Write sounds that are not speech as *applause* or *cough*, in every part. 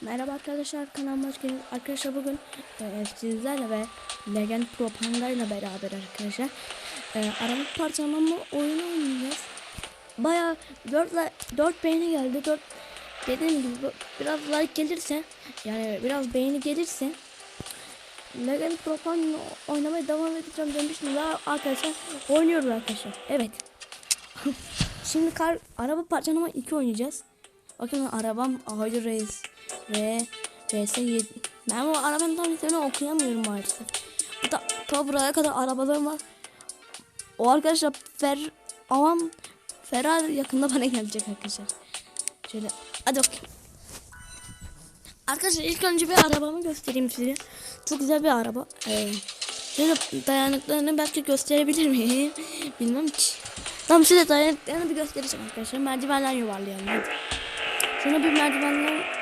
Merhaba arkadaşlar kanalıma hoş geldiniz. Arkadaşlar bugün e, sizlerle ve Legend Pro Panda ile beraber arkadaşlar e, araba parçalama oyunu oynayacağız. Baya 4, 4 beğeni geldi. 4 dediğim gibi biraz like gelirse yani biraz beğeni gelirse Legend Pro Panda oynamaya devam edeceğim demiştim daha arkadaşlar oynuyoruz arkadaşlar. Evet. *laughs* Şimdi kar, araba parçalama 2 oynayacağız. Bakın arabam Audi Race R RS 7. Ben bu arabanın tam ismini okuyamıyorum maalesef. Bu da ta buraya kadar arabalarım var. O arkadaşlar Fer aman Ferrari yakında bana gelecek arkadaşlar. Şöyle hadi bakayım. Arkadaşlar ilk önce bir arabamı göstereyim size. Çok güzel bir araba. Ee, şöyle dayanıklarını belki gösterebilir miyim? *laughs* Bilmem ki. Tamam size dayanıklarını bir göstereceğim arkadaşlar. Merdivenler yuvarlayalım hadi. Şunu bir merdivenler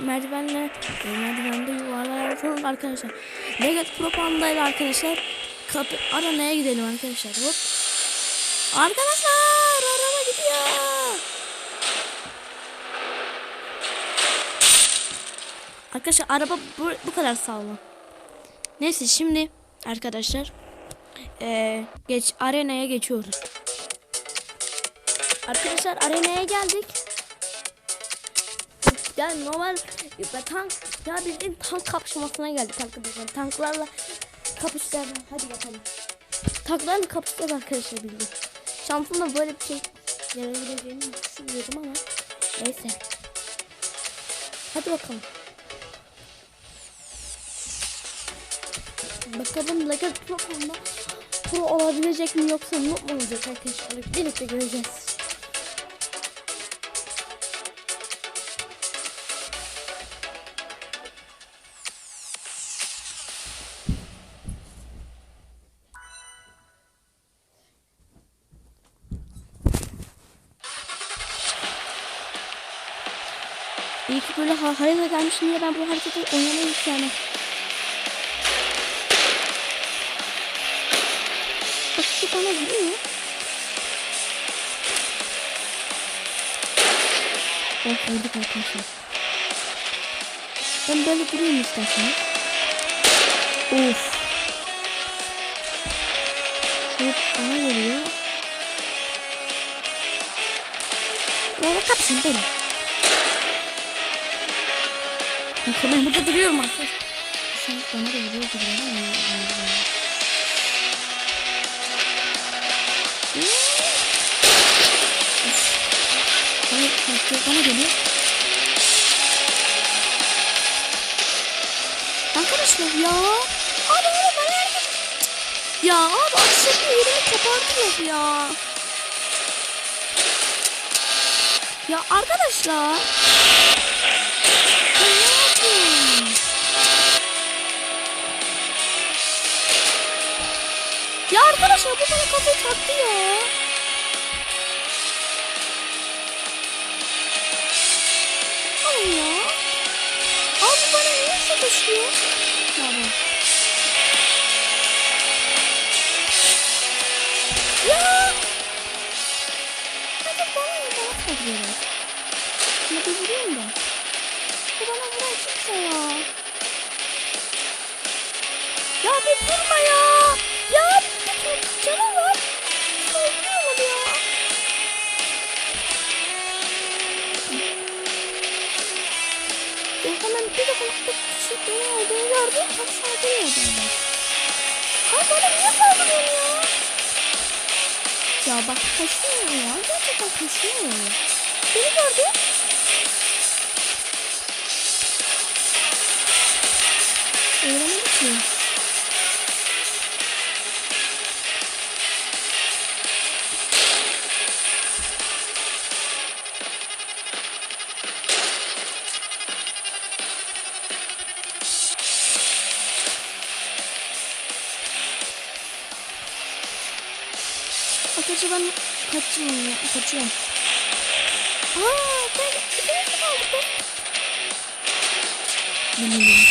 merdivenle e, merdivende yuvarlayalım arkadaşlar. Legat Propanda ile arkadaşlar kapı aranaya gidelim arkadaşlar. Hop. Arkadaşlar araba gidiyor. Arkadaşlar araba bu, bu kadar sağlam. Neyse şimdi arkadaşlar eee, geç arenaya geçiyoruz. Arkadaşlar arenaya geldik. Yani normal tank ya bildiğin tank kapışmasına geldik arkadaşlar. Tanklarla kapışacağız. Hadi bakalım. Tanklarla kapışacağız arkadaşlar bildiğin. Şansımda böyle bir şey gelebileceğini düşünmüyordum ama neyse. Hadi bakalım. Bakalım Legat Pro'da pro olabilecek mi yoksa noob mu olacak arkadaşlar? Birlikte göreceğiz. İyi ki böyle ha harita gelmiş niye ben bu haritayı oynamayı yani. Bak şu bana vuruyor. Bak vurduk arkadaşlar. Ben böyle durayım isterseniz. Of. Şu bana geliyor. Ne kapsın benim. Kanka ben burada duruyorum arkadaşlar. Sen bana da vuruyor ama. Bana, geliyor. Arkadaşlar ya. Abi abi bana yardım. Ya abi aşırı yerimi kapardınız ya. Ya arkadaşlar. Ya arkadaşlar bu bana kafayı taktı ya. Ay ya. Abi bana niye sataşıyor? Tamam. Ya. Hadi bana bana saldırıyorlar. Ama bir vurayım da. Bu bana vuran kimse ya. Ya bir vurma ya. Ya bir canım var. Saldırıyorlar ya. Hemen bir bir kişi beni olduğunu gördüm. Çok saldırıyordum ben. Ay bana niye saldırıyorsun ya? Ya bak kaçıyor ya. Gerçekten kaçıyor ya. Beni gördü. Arkadaşlar ben kaçıyorum ya. Kaçıyorum. Aa, ben ikimiz kaldık be. Bilmiyorum.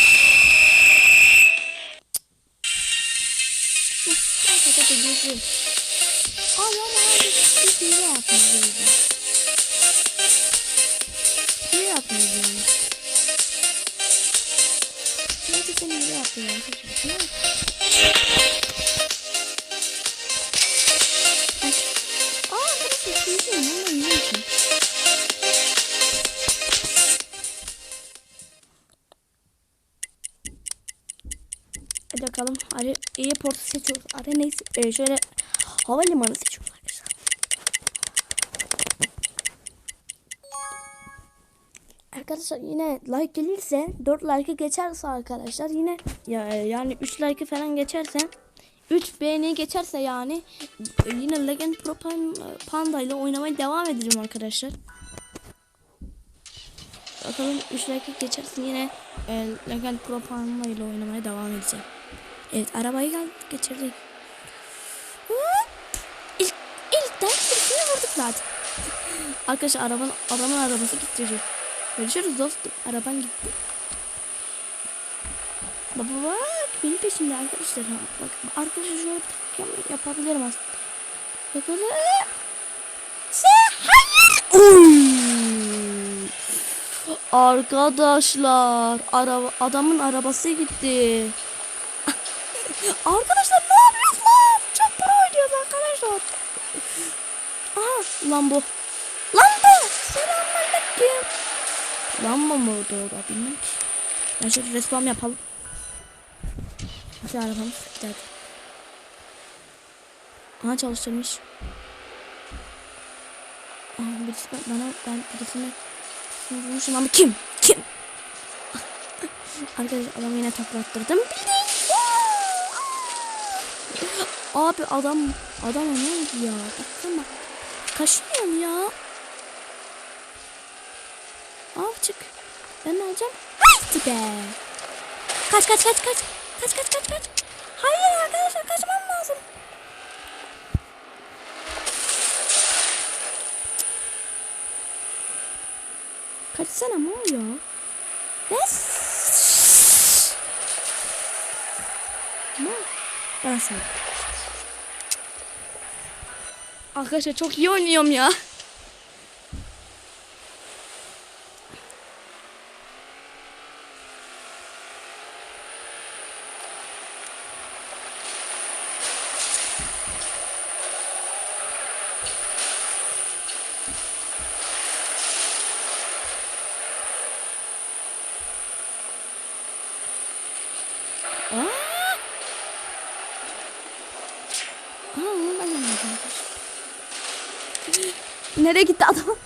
Arkadaşlar gözüm. Aa ya ben bir bir hile yapmalıydım. Hile yapmalıydım. Gerçekten iyi yaptı ya. Şuna bak. Ay. Seçiyoruz. Neyse. Ee, şöyle havalimanı seçiyoruz arkadaşlar. Arkadaşlar yine like gelirse 4 like'ı geçerse arkadaşlar yine ya, yani 3 like'ı falan geçerse 3 beğeni geçerse yani e, yine Legend Pro Pan- Panda ile oynamaya devam edeceğim arkadaşlar. Bakalım 3 like geçerse yine e, Legend Pro Panda ile oynamaya devam edeceğim. Evet arabayı gel geçirdik. İlk, ilkten birisini vurduk zaten. *laughs* Arkadaşlar arabanın, adamın arabası gitti. Görüşürüz dostum. Araban gitti. Baba bak benim peşimde arkadaşlar. Bak arkadaşlar şöyle taktik yapabilirim aslında. Bakalım. Se hayır. Arkadaşlar araba adamın arabası gitti. Arkadaşlar ne yapıyorsun? Çok para oynuyoruz arkadaşlar. Aha Lambo. Lambo. Selamünaleyküm. Lambo mu oldu orada bilmem ki. Ben şöyle respawn yapalım. Nasıl arabamız gider. Aha çalıştırmış. Aha birisi bana ben birisine vurmuşum ama kim? Kim? *laughs* Arkadaşlar adamı yine taklattırdım. Abi adam adam ne oldu ya? Baksana. Kaşınıyorum ya. Al çık. Ben ne alacağım? Hadi be. Kaç kaç kaç kaç. Kaç kaç kaç kaç. Hayır arkadaşlar kaçmam lazım. Kaçsana ne oluyor? Yes. Ne? Ben sana. Arkadaşlar çok iyi oynuyorum ya. Aa! Aa, onu ben anladım. Nereye gitti adam?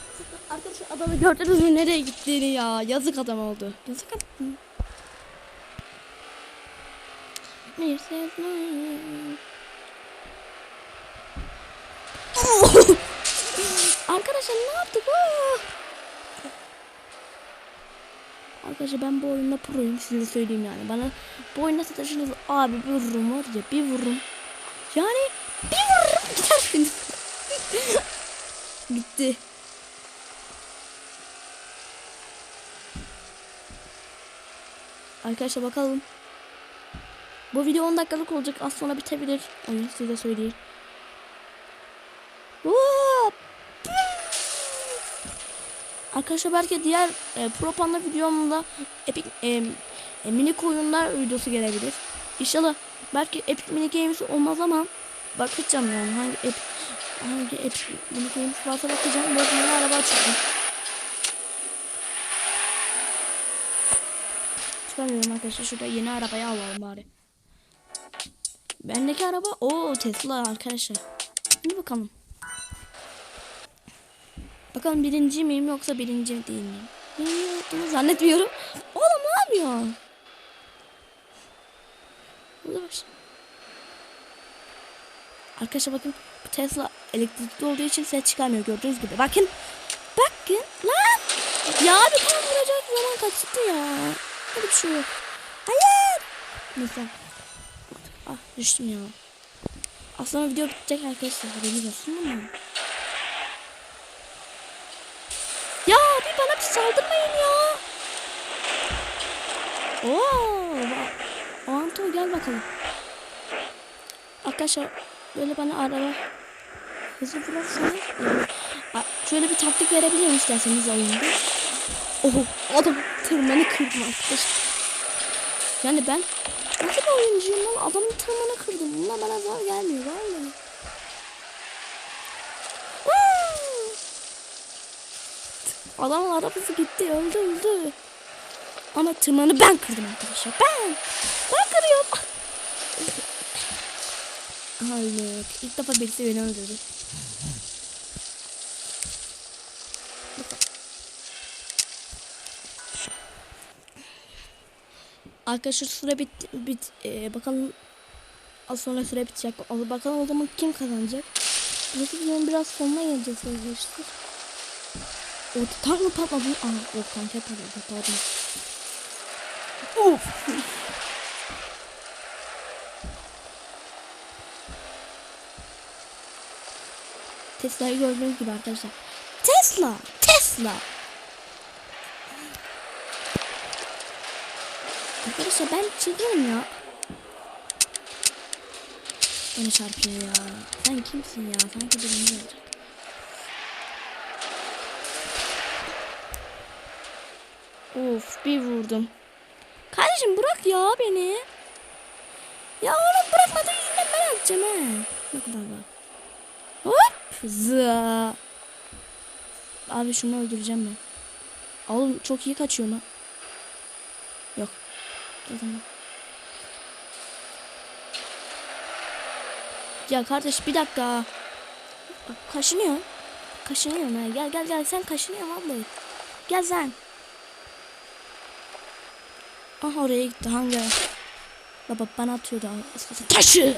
Arkadaşlar adamı gördünüz mü nereye gittiğini ya. Yazık adam oldu. Yazık adam. Bir ses *laughs* Arkadaşlar ne yaptık? Oo! Arkadaşlar ben bu oyunda proyum size söyleyeyim yani. Bana bu oyunda sataşınız abi bir vururum var ya bir vururum. Yani bir vururum gidersiniz. *laughs* Gitti. Arkadaşlar bakalım. Bu video 10 dakikalık olacak. Az sonra bitebilir. Oyun size söyleyeyim. Arkadaşlar belki diğer e, Propan'la videomda Epic e, e, minik oyunlar videosu gelebilir. İnşallah belki Epic Mini Games olmaz ama bakacağım yani hangi Epic hangi Epic Mini Games varsa bakacağım. Yeni araba açıldı. Çıkamıyorum arkadaşlar. Şurada yeni arabayı alalım bari. Bendeki araba o Tesla arkadaşlar. Hadi bakalım. Bakalım birinci miyim yoksa birinci değil miyim? Olduğumu zannetmiyorum. Oğlum ne yapıyor? Burada. Arkadaşlar bakın Tesla elektrikli olduğu için ses çıkarmıyor gördüğünüz gibi. Bakın. Bakın lan. Ya bir tam vuracak zaman kaçtı ya. Öyle bir şey yok. Hayır. Neyse. Ah düştüm ya. Aslında video bitecek arkadaşlar. Haberiniz olsun ama. Ya bir bana bir saldırmayın ya. Oo, Anto gel bakalım. Arkadaşlar böyle bana araba hızlı vurursanız şöyle bir taktik verebilirim isterseniz oyunda. Oho adam tırmanı kırdım arkadaşlar. Yani ben nasıl bir oyuncuyum lan? Adamın tırmanı kırdım. Bunlar bana zor gelmiyor. Aa! Adamın arabası gitti öldü öldü. Ama tırmanı ben kırdım arkadaşlar. Ben. Ben kırıyorum. Evet. İlk defa birisi beni öldürdü. Arkadaşlar süre bit, bit e, bakalım az sonra süre bitecek. Bakalım o zaman kim kazanacak? Burası videonun biraz sonuna geleceğiz arkadaşlar. O tank mı patladı? Aa yok tank patladı pardon. Of. Tesla'yı gördüğünüz gibi arkadaşlar. Tesla! Tesla! Arkadaşlar ben çılgınım ya. Beni çarpıyor ya. Sen kimsin ya? Sanki birini olacak. Of bir vurdum. Kardeşim bırak ya beni. Ya oğlum bırakmadığın yüzünden ben atacağım he. Ne kadar var. Hop zı. Abi şunu öldüreceğim ben. Oğlum çok iyi kaçıyor lan. Zaman. Ya kardeş bir dakika. Kaşınıyor. Kaşınıyor ha. Gel gel gel sen kaşınıyor vallahi. Gel sen. Aha oraya gitti hangi? Baba bana atıyordu. Taşı.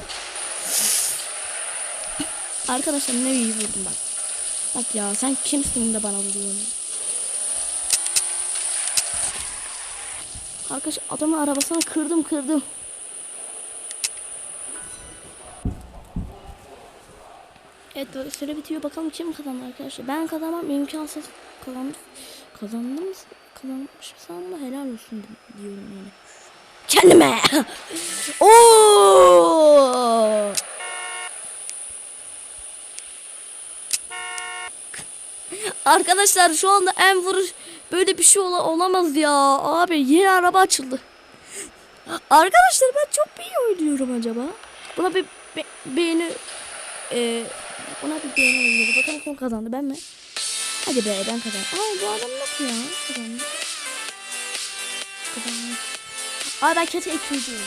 Arkadaşlar ne iyi vurdum bak. Bak ya sen kimsin de bana vuruyorsun? Arkadaş adamın arabasını kırdım kırdım. Evet süre bitiyor bakalım kim kazandı arkadaşlar. Ben kazanmam imkansız. Kazandım. Kazandım mı? Kazanmışsam da helal olsun diyorum yani. Kendime. *laughs* Oo! *laughs* Arkadaşlar şu anda en vuruş böyle bir şey ola olamaz ya. Abi yeni araba açıldı. Arkadaşlar ben çok iyi oynuyorum acaba? Buna bir be, beğeni e, buna bir beğeni veriyoruz. Bakalım kim kazandı ben mi? Hadi be ben kazandım. Aa bu adam nasıl ya? Kazandı. Kazandı. Aa ben kötü ikinciyim.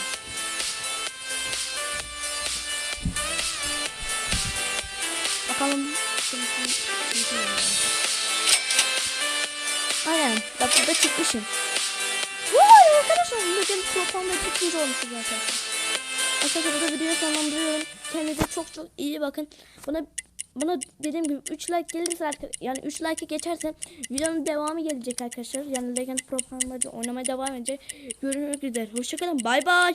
Bakalım. kim Bak burada çıkmışım. Vay arkadaşlar. Bugün programda ikinci olmuşuz zaten. Arkadaşlar burada videoyu sonlandırıyorum. Kendinize çok çok iyi bakın. Buna buna dediğim gibi 3 like gelirse yani 3 like'e geçerse videonun devamı gelecek arkadaşlar. Yani Legend Pro oynamaya devam edecek. Görüşmek üzere. Hoşçakalın. Bay bay.